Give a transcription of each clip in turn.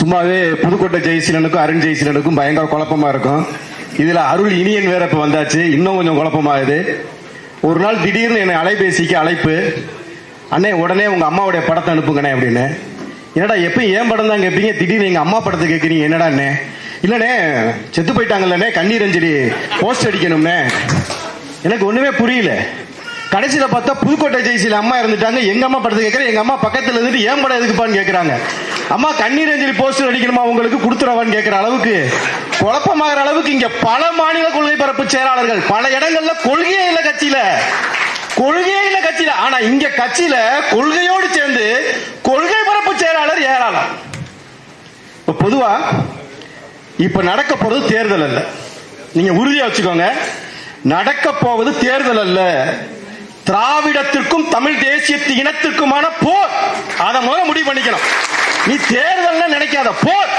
சும்மாவே புதுக்கோட்டை ஜெயசீலனுக்கும் அருண் ஜெயசீலனுக்கும் பயங்கர குழப்பமா இருக்கும். இதுல அருள் இனியன் வேற இப்ப வந்தாச்சு. இன்னும் கொஞ்சம் குழப்பமாகுது. ஒரு நாள் திடீர்னு என்னை அலைபேசிக்கு அழைப்பு. அண்ணே உடனே உங்க அம்மாவுடைய படத்தை அனுப்புங்கண்ணே அப்படின்னு. என்னடா எப்பயும் ஏன் படம் தான் கேட்பீங்க திடீர்னு எங்க அம்மா படத்தை கேட்குறீங்க என்னடா இல்லைண்ணே செத்து போயிட்டாங்கல்லண்ணே கண்ணீர் அஞ்சலி போஸ்ட் அடிக்கணும்னே எனக்கு ஒண்ணுமே புரியல. கடைசியில பார்த்தா புதுக்கோட்டை ஜெயசில அம்மா இருந்துட்டாங்க. எங்க அம்மா படத்தை கேட்கறேன் எங்க அம்மா பக்கத்துல இருந்துட்டு ஏன் படம் எதுக்குப்பான்னு கேக்குறாங்க. அம்மா கண்ணீர் அஞ்சலி போஸ்டர் அடிக்கணுமா? உங்களுக்கு கொடுத்துறவான்னு கேட்கிற அளவுக்கு குழப்பமாகிற அளவுக்கு இங்க பல மாநில கொள்கை பரப்பு செயலாளர்கள் பல இடங்கள்ல கொள்கையே இல்லை கட்சியில. கொள்கையே இல்லை கட்சியில. ஆனா இங்க கட்சியில கொள்கையோடு சேர்ந்து கொள்கை பரப்பு செயலாளர் ஏராளம். பொதுவா இப்ப நடக்க போறது தேர்தல் அல்ல. நீங்க உறுதியா வச்சுக்கோங்க. நடக்க போவது தேர்தல் அல்ல. திராவிடத்திற்கும் தமிழ் தேசிய இனத்திற்குமான போர். அதை முதல்ல முடிவு பண்ணிக்கணும். நீ தேர்தல் நினைக்காத போர்.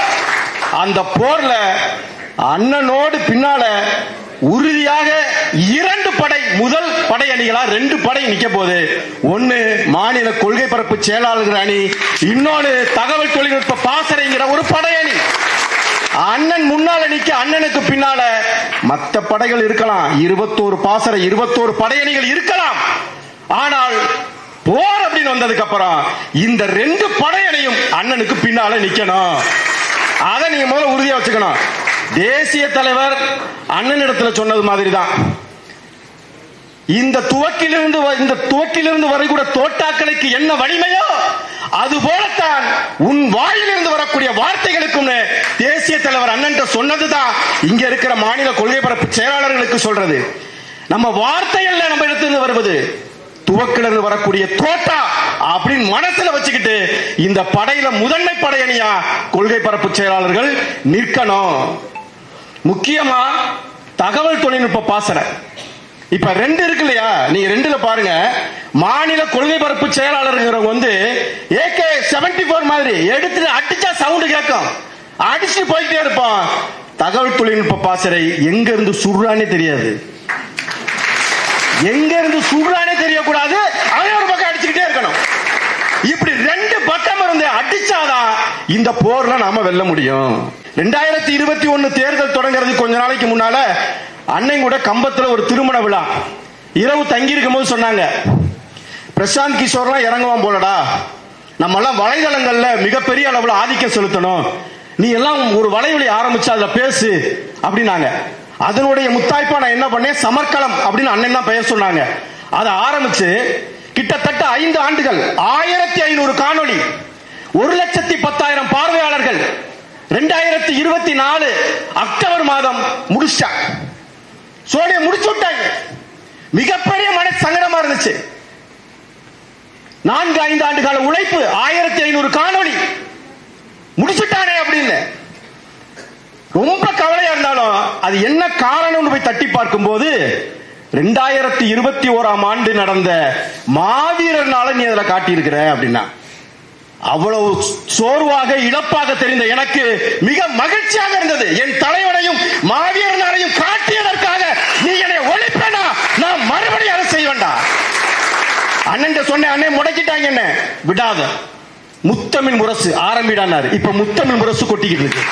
அந்த போர்ல அண்ணனோடு பின்னால உறுதியாக இரண்டு படை முதல் படை அணிகளா ரெண்டு படை நிக்க போகுது. ஒன்னு மாநில கொள்கை பரப்பு செயலாளர் அணி இன்னொன்னு தகவல் தொழில்நுட்ப பாசறைங்கிற ஒரு படை அணி. அண்ணன் முன்னால நிக்க அண்ணனுக்கு பின்னால மத்த படைகள் இருக்கலாம். இருபத்தோரு பாசறை இருபத்தோரு படையணிகள் இருக்கலாம். ஆனால் போர் அப்படின்னு வந்ததுக்கு அப்புறம் இந்த ரெண்டு படையணியும் அண்ணனுக்கு பின்னால நிக்கணும். அதை நீங்க முதல்ல உறுதியா வச்சுக்கணும். தேசிய தலைவர் அண்ணனிடத்துல சொன்னது மாதிரி தான் இந்த துவக்கிலிருந்து இந்த துவக்கிலிருந்து வரக்கூடிய தோட்டாக்களுக்கு என்ன வலிமையோ அது போலத்தான் உன் வாயிலிருந்து வரக்கூடிய வார்த்தைகளுக்கும் தேசிய தலைவர் அண்ணன் சொன்னதுதான் இங்க இருக்கிற மாநில கொள்கை பரப்பு செயலாளர்களுக்கு சொல்றது. நம்ம வார்த்தைகள்ல நம்ம இடத்துல வருவது. துவக்கிலிருந்து வரக்கூடிய தோட்டா அப்படின்னு மனசுல வச்சுக்கிட்டு இந்த படையில முதன்மை படையணியா கொள்கை பரப்பு செயலாளர்கள் நிற்கணும். முக்கியமா தகவல் தொழில்நுட்ப பாசறை இப்ப ரெண்டு இருக்கு இல்லையா? நீங்க ரெண்டுல பாருங்க. மாநில கொள்கை பரப்பு செயலாளருங்கிறவங்க வந்து ஏகே செவன்டி போர் மாதிரி எடுத்து அடிச்சா சவுண்டு கேட்கும். அடிச்சு போயிட்டே இருப்பான். தகவல் தொழில்நுட்ப பாசறை எங்க இருந்து சுடுறான்னு தெரியாது. எங்க இருந்து சுடுறானே தெரியக்கூடாது அவன் ஒரு பக்கம் அடிச்சுக்கிட்டே இருக்கணும். இப்படி ரெண்டு பக்கம் இருந்து அடிச்சாதான் இந்த போர்ல நாம வெல்ல முடியும். ரெண்டாயிரத்தி இருபத்தி ஒன்னு தேர்தல் தொடங்குறது கொஞ்ச நாளைக்கு முன்னால அண்ணன் கூட கம்பத்துல ஒரு திருமண விழா. இரவு தங்கி இருக்கும் போது சொன்னாங்க பிரசாந்த் கிஷோர்லாம் இறங்குவான் போலடா. நம்ம எல்லாம் வலைதளங்கள்ல மிகப்பெரிய அளவுல ஆதிக்கம் செலுத்தணும். நீ எல்லாம் ஒரு வலைவலி ஆரம்பிச்சு அதுல பேசு அப்படின்னாங்க. அதனுடைய முத்தாய்ப்பா நான் என்ன பண்ணேன்? சமர்க்களம் அப்படின்னு அண்ணன் தான் பெயர் சொன்னாங்க. அதை ஆரம்பிச்சு கிட்டத்தட்ட ஐந்து ஆண்டுகள் ஆயிரத்தி ஐநூறு காணொளி ஒரு லட்சத்தி பத்தாயிரம் பார்வையாளர்கள் ரெண்டாயிரத்தி இருபத்தி நாலு அக்டோபர் மாதம் முடிச்சா. சோனியா முடிச்சு விட்டாங்க. மிகப்பெரிய மன சங்கடமா இருந்துச்சு. நான்கு ஐந்து ஆண்டு கால உழைப்பு ஆயிரத்தி ஐநூறு காணொளி. முடிச்சுட்டானே அப்படின்னு. ரொம்ப கவலையா இருந்தாலும் அது என்ன காரணம்னு போய் தட்டி பார்க்கும்போது ரெண்டாயிரத்தி இருபத்தி ஓராம் ஆண்டு நடந்த மாவீரர்னால நீ அதுல காட்டியிருக்கிற அப்படின்னா அவ்வளவு சோர்வாக இழப்பாக தெரிந்த எனக்கு மிக மகிழ்ச்சியாக இருந்தது. என் தலைவனையும் மாவீரனாரையும் காட்டியதற்காக நீ என்னை ஒழிப்பேனா? நான் மறுபடியும் அதை செய்ய வேண்டாம் அண்ணன் சொன்னேன் அண்ணன் முடக்கிட்டாங்க என்ன? விடாத. முத்தமிழ் முரசு ஆரம்பிடானாரு. இப்ப முத்தமிழ் முரசு கொட்டிக்கிட்டு இருக்கு.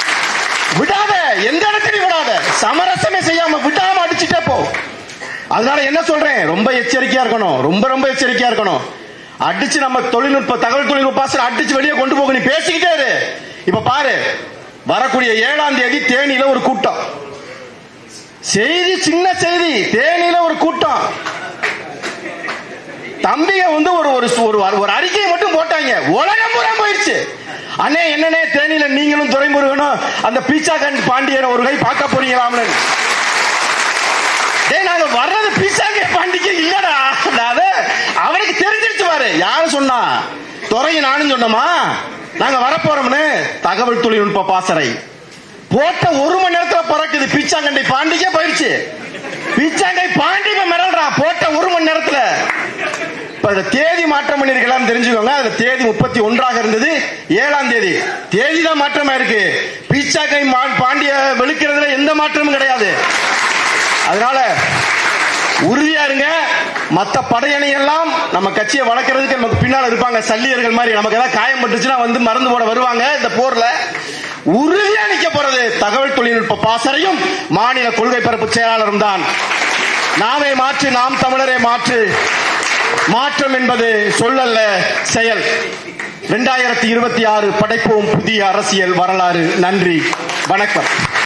விடாத எந்த இடத்துலையும் விடாத. சமரசமே செய்யாம விடாம அடிச்சுட்டே போ. அதனால என்ன சொல்றேன்? ரொம்ப எச்சரிக்கையா இருக்கணும். ரொம்ப ரொம்ப எச்சரிக்கையா இருக்கணும். அடிச்சு நம்ம தொழில்நுட்ப தகவல் தொழில்நுட்ப ஆசிரியர் அடிச்சு வெளியே கொண்டு போக நீ பேசிக்கிட்டே இரு. இப்ப பாரு வரக்கூடிய ஏழாம் தேதி தேனியில ஒரு கூட்டம். செய்தி சின்ன செய்தி தேனியில ஒரு கூட்டம். தம்பிய வந்து ஒரு ஒரு ஒரு ஒரு அறிக்கையை மட்டும் போட்டாங்க. உலகம் பூரா போயிடுச்சு அண்ணே என்னண்ணே தேனியில நீங்களும் துறைமுருகனும் அந்த பீச்சா பாண்டியன் ஒரு கை பார்க்க போறீங்களாம்னு டேய் நாங்க வர்றது பீச்சாங்க பாண்டிக்கு இல்லடா. அதாவது அவனுக்கு தெரிஞ்சிருச்சு பாரு. யாரு சொன்னா? துறையை நானும் சொன்னோமா? நாங்க வரப்போறோம்னு. தகவல் தொழில்நுட்ப பாசறை. போட்ட ஒரு மணி நேரத்துல பறக்குது பீச்சாங்கண்டை பாண்டிக்கே போயிருச்சு. பீச்சாங்கை பாண்டி இப்ப போட்ட ஒரு மணி நேரத்துல. தேதி மாற்றம் பண்ணிருக்கலாம் தெரிஞ்சுக்கோங்க. அதுல தேதி முப்பத்தி ஒன்றாக இருந்தது. ஏழாம் தேதி. தேதி தான் மாற்றமா இருக்கு பீச்சாக்கை மா- பாண்டிய வெளுக்கிறதுல எந்த மாற்றமும் கிடையாது. அதனால உறுதியா இருங்க. மத்த படையணி எல்லாம் நம்ம கட்சியை வளர்க்கறதுக்கு நமக்கு பின்னால இருப்பாங்க. சல்லியர்கள் மாதிரி நமக்கு ஏதாவது காயம் பட்டுச்சுன்னா வந்து மருந்து போட வருவாங்க இந்த போர்ல. உறுதியா நிக்க போறது தகவல் தொழில்நுட்ப பாசறையும் மாநில கொள்கை பரப்பு செயலாளரும் தான். நாமே மாற்று நாம் தமிழரே மாற்று. மாற்றம் என்பது சொல்லல்ல செயல். இரண்டாயிரத்தி இருபத்தி ஆறு படைப்போம் புதிய அரசியல் வரலாறு. நன்றி. வணக்கம்.